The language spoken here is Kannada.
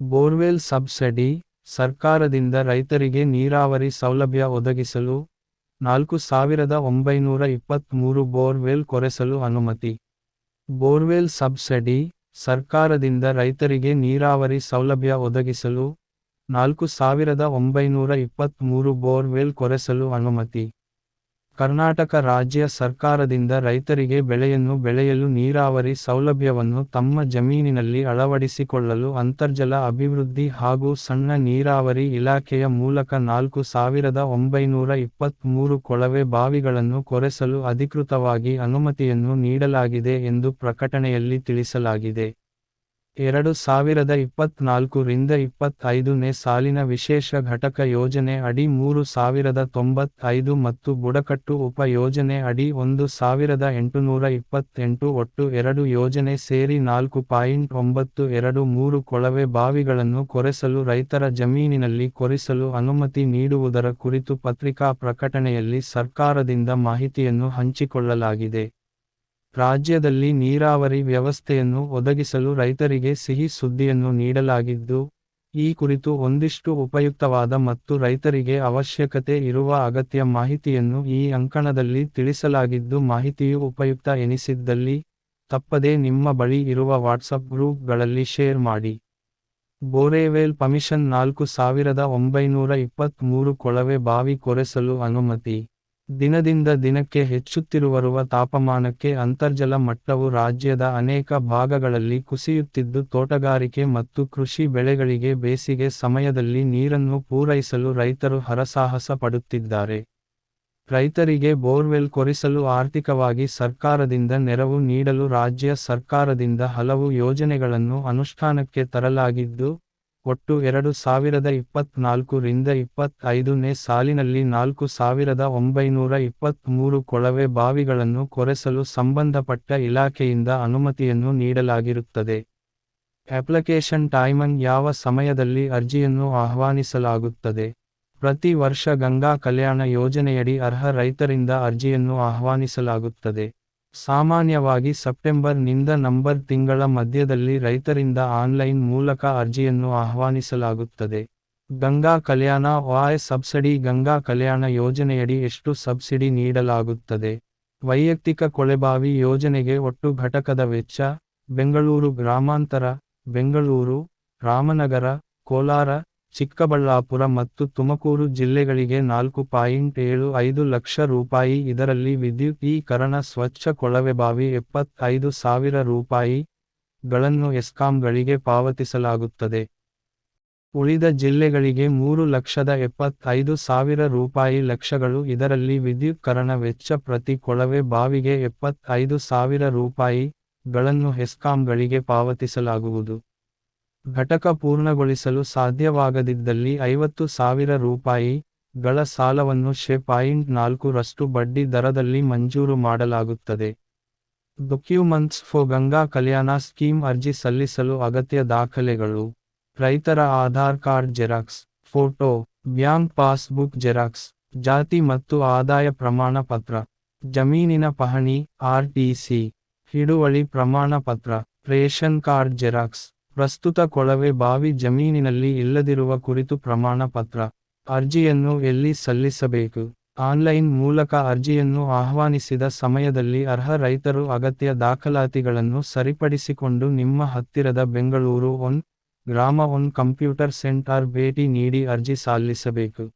ಬೋರ್ವೆಲ್ ಸಬ್ಸಿಡಿ ಸರ್ಕಾರದಿಂದ ರೈತರಿಗೆ ನೀರಾವರಿ ಸೌಲಭ್ಯ ಒದಗಿಸಲು ನಾಲ್ಕು ಸಾವಿರದ ಒಂಬೈನೂರ ಇಪ್ಪತ್ತ್ಮೂರು ಬೋರ್ವೆಲ್ ಕೊರೆಸಲು ಅನುಮತಿ. ಬೋರ್ವೆಲ್ ಸಬ್ಸಿಡಿ ಸರ್ಕಾರದಿಂದ ರೈತರಿಗೆ ನೀರಾವರಿ ಸೌಲಭ್ಯ ಒದಗಿಸಲು ನಾಲ್ಕು ಸಾವಿರದ ಒಂಬೈನೂರ ಇಪ್ಪತ್ತ್ಮೂರು ಬೋರ್ವೆಲ್ ಕೊರೆಸಲು ಅನುಮತಿ. ಕರ್ನಾಟಕ ರಾಜ್ಯ ಸರ್ಕಾರದಿಂದ ರೈತರಿಗೆ ಬೆಳೆಯನ್ನು ಬೆಳೆಯಲು ನೀರಾವರಿ ಸೌಲಭ್ಯವನ್ನು ತಮ್ಮ ಜಮೀನಿನಲ್ಲಿ ಅಳವಡಿಸಿಕೊಳ್ಳಲು ಅಂತರ್ಜಲ ಅಭಿವೃದ್ಧಿ ಹಾಗೂ ಸಣ್ಣ ನೀರಾವರಿ ಇಲಾಖೆಯ ಮೂಲಕ ನಾಲ್ಕು ಸಾವಿರದ ಒಂಬೈನೂರ ಇಪ್ಪತ್ತ್ಮೂರು ಕೊಳವೆ ಬಾವಿಗಳನ್ನು ಕೊರೆಸಲು ಅಧಿಕೃತವಾಗಿ ಅನುಮತಿಯನ್ನು ನೀಡಲಾಗಿದೆ ಎಂದು ಪ್ರಕಟಣೆಯಲ್ಲಿ ತಿಳಿಸಲಾಗಿದೆ. ಎರಡು ಸಾವಿರದ ಇಪ್ಪತ್ನಾಲ್ಕು ರಿಂದ ಇಪ್ಪತ್ತೈದನೇ ಸಾಲಿನ ವಿಶೇಷ ಘಟಕ ಯೋಜನೆ ಅಡಿ ಮೂರು ಸಾವಿರದ ತೊಂಬತ್ತೈದು ಮತ್ತು ಬುಡಕಟ್ಟು ಉಪ ಯೋಜನೆ ಅಡಿ ಒಂದು ಸಾವಿರದ ಎಂಟುನೂರ ಇಪ್ಪತ್ತೆಂಟು ಒಟ್ಟು ಎರಡು ಯೋಜನೆ ಸೇರಿ ನಾಲ್ಕು ಪಾಯಿಂಟ್ ಒಂಬತ್ತು ಎರಡು ಮೂರು ಕೊಳವೆ ಬಾವಿಗಳನ್ನು ಕೊರೆಸಲು ರೈತರ ಜಮೀನಿನಲ್ಲಿ ಕೊರೆಸಲು ಅನುಮತಿ ನೀಡುವುದರ ಕುರಿತು ಪತ್ರಿಕಾ ಪ್ರಕಟಣೆಯಲ್ಲಿ ಸರ್ಕಾರದಿಂದ ಮಾಹಿತಿಯನ್ನು ಹಂಚಿಕೊಳ್ಳಲಾಗಿದೆ. ರಾಜ್ಯದಲ್ಲಿ ನೀರಾವರಿ ವ್ಯವಸ್ಥೆಯನ್ನು ಒದಗಿಸಲು ರೈತರಿಗೆ ಸಿಹಿ ಸುದ್ದಿಯನ್ನು ನೀಡಲಾಗಿದ್ದು, ಈ ಕುರಿತು ಒಂದಿಷ್ಟು ಉಪಯುಕ್ತವಾದ ಮತ್ತು ರೈತರಿಗೆ ಅವಶ್ಯಕತೆ ಇರುವ ಅಗತ್ಯ ಮಾಹಿತಿಯನ್ನು ಈ ಅಂಕಣದಲ್ಲಿ ತಿಳಿಸಲಾಗಿದ್ದು ಮಾಹಿತಿಯು ಉಪಯುಕ್ತ ಎನಿಸಿದ್ದಲ್ಲಿ ತಪ್ಪದೇ ನಿಮ್ಮ ಬಳಿ ಇರುವ ವಾಟ್ಸಪ್ ಗ್ರೂಪ್ಗಳಲ್ಲಿ ಶೇರ್ ಮಾಡಿ. ಬೋರೆವೇಲ್ ಪಮಿಷನ್ ನಾಲ್ಕು ಸಾವಿರದ ಒಂಬೈನೂರ ಇಪ್ಪತ್ತ್ಮೂರು ಕೊಳವೆ ಬಾವಿ ಕೊರೆಸಲು ಅನುಮತಿ. ದಿನದಿಂದ ದಿನಕ್ಕೆ ಹೆಚ್ಚುತ್ತಿರುವ ತಾಪಮಾನಕ್ಕೆ ಅಂತರ್ಜಲ ಮಟ್ಟವು ರಾಜ್ಯದ ಅನೇಕ ಭಾಗಗಳಲ್ಲಿ ಕುಸಿಯುತ್ತಿದ್ದು ತೋಟಗಾರಿಕೆ ಮತ್ತು ಕೃಷಿ ಬೆಳೆಗಳಿಗೆ ಬೇಸಿಗೆ ಸಮಯದಲ್ಲಿ ನೀರನ್ನು ಪೂರೈಸಲು ರೈತರು ಹರಸಾಹಸ ಪಡುತ್ತಿದ್ದಾರೆ. ರೈತರಿಗೆ ಬೋರ್ವೆಲ್ ಕೊರಿಸಲು ಆರ್ಥಿಕವಾಗಿ ಸರ್ಕಾರದಿಂದ ನೆರವು ನೀಡಲು ರಾಜ್ಯ ಸರ್ಕಾರದಿಂದ ಹಲವು ಯೋಜನೆಗಳನ್ನು ಅನುಷ್ಠಾನಕ್ಕೆ ತರಲಾಗಿದ್ದು ಒಟ್ಟು ಎರಡು ಸಾವಿರದ ಇಪ್ಪತ್ನಾಲ್ಕು ರಿಂದ ಇಪ್ಪತ್ತೈದನೇ ಸಾಲಿನಲ್ಲಿ ನಾಲ್ಕು ಸಾವಿರದ ಒಂಬೈನೂರ ಇಪ್ಪತ್ತ್ಮೂರು ಕೊಳವೆ ಬಾವಿಗಳನ್ನು ಕೊರೆಸಲು ಸಂಬಂಧಪಟ್ಟ ಇಲಾಖೆಯಿಂದ ಅನುಮತಿಯನ್ನು ನೀಡಲಾಗಿರುತ್ತದೆ. ಅಪ್ಲಿಕೇಶನ್ ಟೈಮನ್ ಯಾವ ಸಮಯದಲ್ಲಿ ಅರ್ಜಿಯನ್ನು ಆಹ್ವಾನಿಸಲಾಗುತ್ತದೆ? ಪ್ರತಿ ವರ್ಷ ಗಂಗಾ ಕಲ್ಯಾಣ ಯೋಜನೆಯಡಿ ಅರ್ಹ ರೈತರಿಂದ ಅರ್ಜಿಯನ್ನು ಆಹ್ವಾನಿಸಲಾಗುತ್ತದೆ. ಸಾಮಾನ್ಯವಾಗಿ ಸೆಪ್ಟೆಂಬರ್ನಿಂದ ನಂಬರ್ ತಿಂಗಳ ಮಧ್ಯದಲ್ಲಿ ರೈತರಿಂದ ಆನ್ಲೈನ್ ಮೂಲಕ ಅರ್ಜಿಯನ್ನು ಆಹ್ವಾನಿಸಲಾಗುತ್ತದೆ. ಗಂಗಾ ಕಲ್ಯಾಣ ವಾಯ್ ಸಬ್ಸಿಡಿ ಗಂಗಾ ಕಲ್ಯಾಣ ಯೋಜನೆಯಡಿ ಎಷ್ಟು ಸಬ್ಸಿಡಿ ನೀಡಲಾಗುತ್ತದೆ? ವೈಯಕ್ತಿಕ ಕೊಳೆಬಾವಿ ಯೋಜನೆಗೆ ಒಟ್ಟು ಘಟಕದ ವೆಚ್ಚ? ಬೆಂಗಳೂರು ಗ್ರಾಮಾಂತರ, ಬೆಂಗಳೂರು, ರಾಮನಗರ, ಕೋಲಾರ ಚಿಕ್ಕಬಳ್ಳಾಪುರ ಮತ್ತು ತುಮಕೂರು ಜಿಲ್ಲೆಗಳಿಗೆ ನಾಲ್ಕು ಪಾಯಿಂಟ್ ಏಳು ಐದು ಲಕ್ಷ ರೂಪಾಯಿ. ಇದರಲ್ಲಿ ವಿದ್ಯುದೀಕರಣ ಸ್ವಚ್ಛ ಕೊಳವೆಬಾವಿ ಎಪ್ಪತ್ತೈದು ಸಾವಿರ ರೂಪಾಯಿಗಳನ್ನು ಎಸ್ಕಾಂಗಳಿಗೆ ಪಾವತಿಸಲಾಗುತ್ತದೆ. ಉಳಿದ ಜಿಲ್ಲೆಗಳಿಗೆ ಮೂರು ಲಕ್ಷದ ಎಪ್ಪತ್ತೈದು ಸಾವಿರ ರೂಪಾಯಿ ಲಕ್ಷಗಳು. ಇದರಲ್ಲಿ ವಿದ್ಯುತ್ಕರಣ ವೆಚ್ಚ ಪ್ರತಿ ಕೊಳವೆ ಬಾವಿಗೆ ಎಪ್ಪತ್ತೈದು ಸಾವಿರ ರೂಪಾಯಿಗಳನ್ನು ಹೆಸ್ಕಾಂಗಳಿಗೆ ಪಾವತಿಸಲಾಗುವುದು. ಘಟಕ ಪೂರ್ಣಗೊಳಿಸಲು ಸಾಧ್ಯವಾಗದಿದ್ದಲ್ಲಿ ಐವತ್ತು ಸಾವಿರ ರೂಪಾಯಿಗಳ ಸಾಲವನ್ನು ಶೇ ಪಾಯಿಂಟ್ ನಾಲ್ಕು ರಷ್ಟು ಬಡ್ಡಿ ದರದಲ್ಲಿ ಮಂಜೂರು ಮಾಡಲಾಗುತ್ತದೆ. Documents for Ganga Kalyana scheme ಅರ್ಜಿ ಸಲ್ಲಿಸಲು ಅಗತ್ಯ ದಾಖಲೆಗಳು. ರೈತರ Aadhaar card xerox, photo, bank passbook xerox, ಜಾತಿ ಮತ್ತು ಆದಾಯ ಪ್ರಮಾಣ ಪತ್ರ, ಜಮೀನಿನ ಪಹಣಿ ಆರ್ಟಿಸಿ ಹಿಡುವಳಿ ಪ್ರಮಾಣ ಪತ್ರ, ರೇಷನ್ ಕಾರ್ಡ್ ಜೆರಾಕ್ಸ್. ಪ್ರಸ್ತುತ ಕೊಳವೆ ಬಾವಿ ಜಮೀನಿನಲ್ಲಿ ಇಲ್ಲದಿರುವ ಕುರಿತು ಪ್ರಮಾಣ ಪತ್ರ, ಅರ್ಜಿಯನ್ನು ಎಲ್ಲಿ ಸಲ್ಲಿಸಬೇಕು? ಆನ್ಲೈನ್ ಮೂಲಕ ಅರ್ಜಿಯನ್ನು ಆಹ್ವಾನಿಸಿದ ಸಮಯದಲ್ಲಿ ಅರ್ಹ ರೈತರು ಅಗತ್ಯ ದಾಖಲಾತಿಗಳನ್ನು ಸರಿಪಡಿಸಿಕೊಂಡು ನಿಮ್ಮ ಹತ್ತಿರದ Bengaluru one, Grama one computer centre ಭೇಟಿ ನೀಡಿ ಅರ್ಜಿ ಸಲ್ಲಿಸಬೇಕು.